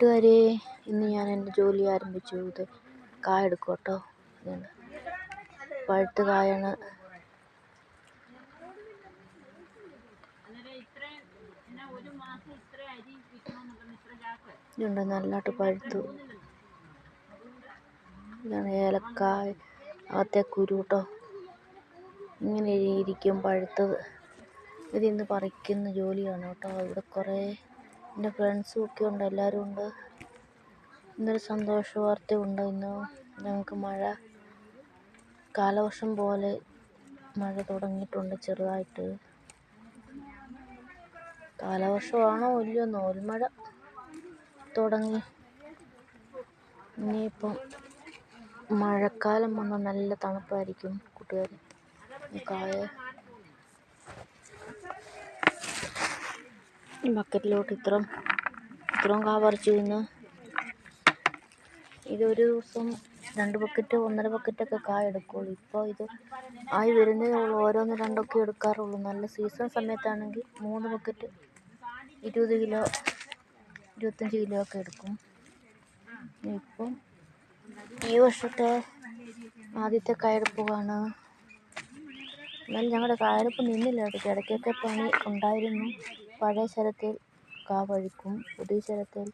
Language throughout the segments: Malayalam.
കൂട്ടുകാരെ ഇന്ന് ഞാൻ എന്റെ ജോലി ആരംഭിച്ചു. ഇത് കായ എടുക്കും കേട്ടോ. പഴുത്ത കായാണ്. ഇതുണ്ട് നല്ലതായിട്ട് പഴുത്തു ഇതാണ് ഏലക്കായ അകത്തെ കുരു കേട്ടോ. ഇങ്ങനെ ഇരിക്കും പഴുത്തത് ഇതിന്ന് പറിക്കുന്ന ജോലിയാണ് കേട്ടോ. ഇവിടെ കുറേ എന്റെ ഫ്രണ്ട്സും ഒക്കെ ഉണ്ട് എല്ലാവരും ഉണ്ട്. ഇന്നൊരു സന്തോഷ വാർത്തയുണ്ട് ഇന്ന്. ഞങ്ങൾക്ക് മഴ കാലവർഷം പോലെ മഴ തുടങ്ങിയിട്ടുണ്ട് ചെറുതായിട്ട്. കാലവർഷമാണോ ഇല്ലയോ നോൽമഴ തുടങ്ങി. ഇനിയിപ്പം മഴക്കാലം വന്നാൽ നല്ല തണുപ്പായിരിക്കും കൂട്ടുകാർ കായ ബക്കറ്റിലോട്ട് ഇത്രയും ഇത്രയും കാ പറിച്ചു നിന്ന് ഇതൊരു ദിവസം രണ്ട് ബക്കറ്റ് ഒന്നര ബക്കറ്റൊക്കെ കായ എടുക്കുള്ളൂ. ഇപ്പോൾ ഇത് ആയി വരുന്നേ ഉള്ളൂ. ഓരോന്ന് രണ്ടൊക്കെ എടുക്കാറുള്ളൂ. നല്ല സീസൺ സമയത്താണെങ്കിൽ മൂന്ന് ബക്കറ്റ് ഇരുപത് കിലോ ഇരുപത്തഞ്ച് കിലോ ഒക്കെ എടുക്കും. ഇപ്പം ഈ വർഷത്തെ ആദ്യത്തെ കായെടുപ്പുകയാണ് എന്നാലും ഞങ്ങളുടെ കായെടുപ്പ് നിന്നില്ല. ഇടയ്ക്ക് ഇടയ്ക്കൊക്കെ പണി ഉണ്ടായിരുന്നു. പഴയ ശരത്തിൽ കാവഴിക്കും പുതിയ ശരത്തിൽ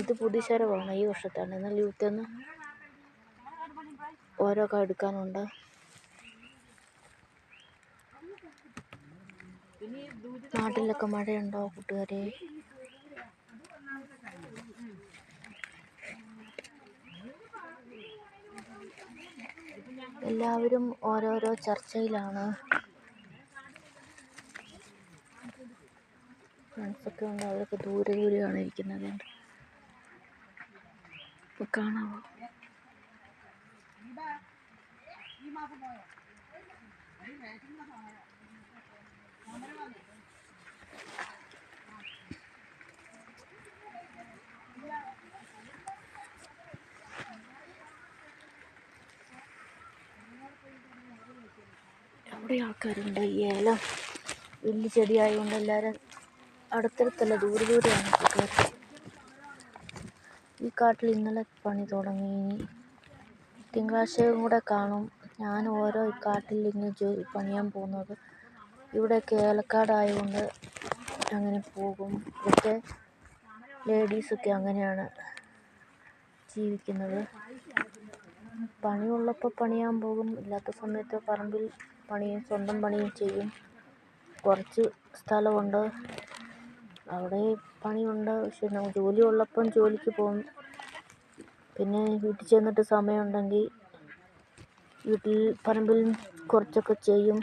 ഇത് പുതിയ ശരമാണ് ഈ വർഷത്താണ്. എന്നാൽ യൂത്തൊന്ന് ഓരോ കാ എടുക്കാനുണ്ട്. നാട്ടിലൊക്കെ മഴയുണ്ടോ കൂട്ടുകാരെ? എല്ലാവരും ഓരോരോ ചർച്ചയിലാണ്. ഫ്രണ്ട്സൊക്കെ ഉണ്ട് അവരൊക്കെ ദൂരെ ദൂരെയാണ് ഇരിക്കുന്നത്. കാണാമോ അവിടെ ആൾക്കാരുണ്ട്. ഈ ഏലം വലിയ ചെടിയായതുകൊണ്ട് എല്ലാവരും അടുത്തടുത്തല്ല ദൂരെ ദൂരെയാണ് ഈ കാട്ടിൽ ഇന്നലെ പണി തുടങ്ങി. തിങ്കളാഴ്ചയും കൂടെ കാണും. ഞാൻ ഓരോ കാട്ടിൽ ഇങ്ങനെ ജോലി പണിയാൻ പോകുന്നത്. ഇവിടെയൊക്കെ ഏലക്കാടായതുകൊണ്ട് അങ്ങനെ പോകും. ഇവിടുത്തെ ലേഡീസൊക്കെ അങ്ങനെയാണ് ജീവിക്കുന്നത്. പണിയുള്ളപ്പോൾ പണിയാൻ പോകും. ഇല്ലാത്ത സമയത്ത് പറമ്പിൽ പണിയും സ്വന്തം പണിയും ചെയ്യും. കുറച്ച് സ്ഥലമുണ്ട്. അവിടെ പണിയുണ്ട്. പക്ഷെ നമുക്ക് ജോലി ഉള്ളപ്പം ജോലിക്ക് പോകും. പിന്നെ വീട്ടിൽ ചെന്നിട്ട് സമയമുണ്ടെങ്കിൽ വീട്ടിൽ പറമ്പിൽ കുറച്ചൊക്കെ ചെയ്യും.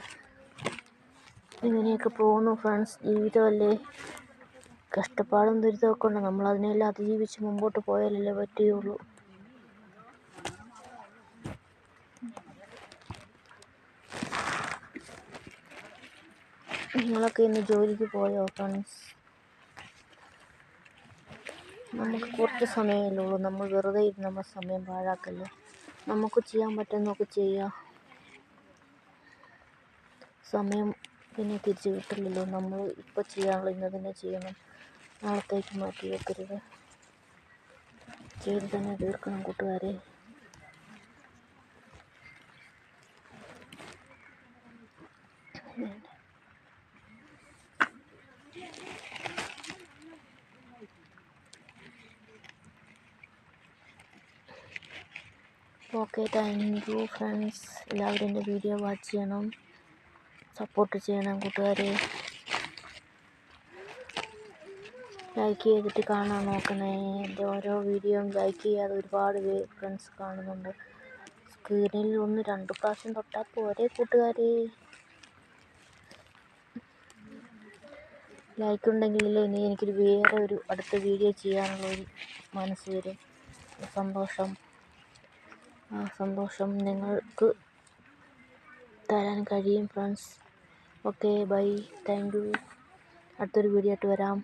ഇങ്ങനെയൊക്കെ പോകുന്നു ഫ്രണ്ട്സ്. ജീവിതമല്ലേ? കഷ്ടപ്പാടും ദുരിതമൊക്കെ ഉണ്ട്. നമ്മൾ അതിനെല്ലാം അതിജീവിച്ച് മുമ്പോട്ട് പോയാലല്ലേ പറ്റുകയുള്ളൂ. നിങ്ങളൊക്കെ ഇന്ന് ജോലിക്ക് പോയോ ഫ്രണ്ട്സ്? നമുക്ക് കുറച്ച് സമയമല്ലേ ഉള്ളൂ നമ്മൾ വെറുതെ ഇരുന്ന് നമ്മൾ സമയം പാഴാക്കല്ലേ? നമുക്ക് ചെയ്യാൻ പറ്റുന്നതൊക്കെ ചെയ്യുക സമയം പിന്നെ തിരിച്ചു കിട്ടില്ലല്ലോ. നമ്മൾ ഇപ്പോൾ ചെയ്യാനുള്ള ഇന്ന് തന്നെ ചെയ്യണം. നാളത്തേക്ക് മാറ്റി വെക്കരുത്. ചെയ്ത് തന്നെ തീർക്കണം കൂട്ടുകാരെ. Okay thank you friends. എല്ലാവരും എന്റെ വീഡിയോ വാച്ച് ചെയ്യണം. സപ്പോർട്ട് ചെയ്യണം കൂട്ടുകാരെ. ലൈക്ക് ചെയ്തിട്ട് കാണാൻ നോക്കണേ. എന്റെ ഓരോ വീഡിയോയും ലൈക്ക് ചെയ്യാതെ ഒരുപാട് ഫ്രണ്ട്സ് കാണുന്നുണ്ട്. സ്ക്രീനിൽ ഒന്ന് രണ്ട് പ്രാവശ്യം തൊട്ടാൽ പോരെ കൂട്ടുകാരെ. ലൈക്ക് ഉണ്ടെങ്കിലല്ലേ ഇനി എനിക്കൊരു വേറെ ഒരു അടുത്ത വീഡിയോ ചെയ്യാനുള്ള ഒരു മനസ്സ് വരും. സന്തോഷം. ആ സന്തോഷം നിങ്ങൾക്ക് തരാൻ കഴിയും friends okay bye thank you അടുത്തൊരു വീഡിയോ ആയിട്ട് വരാം.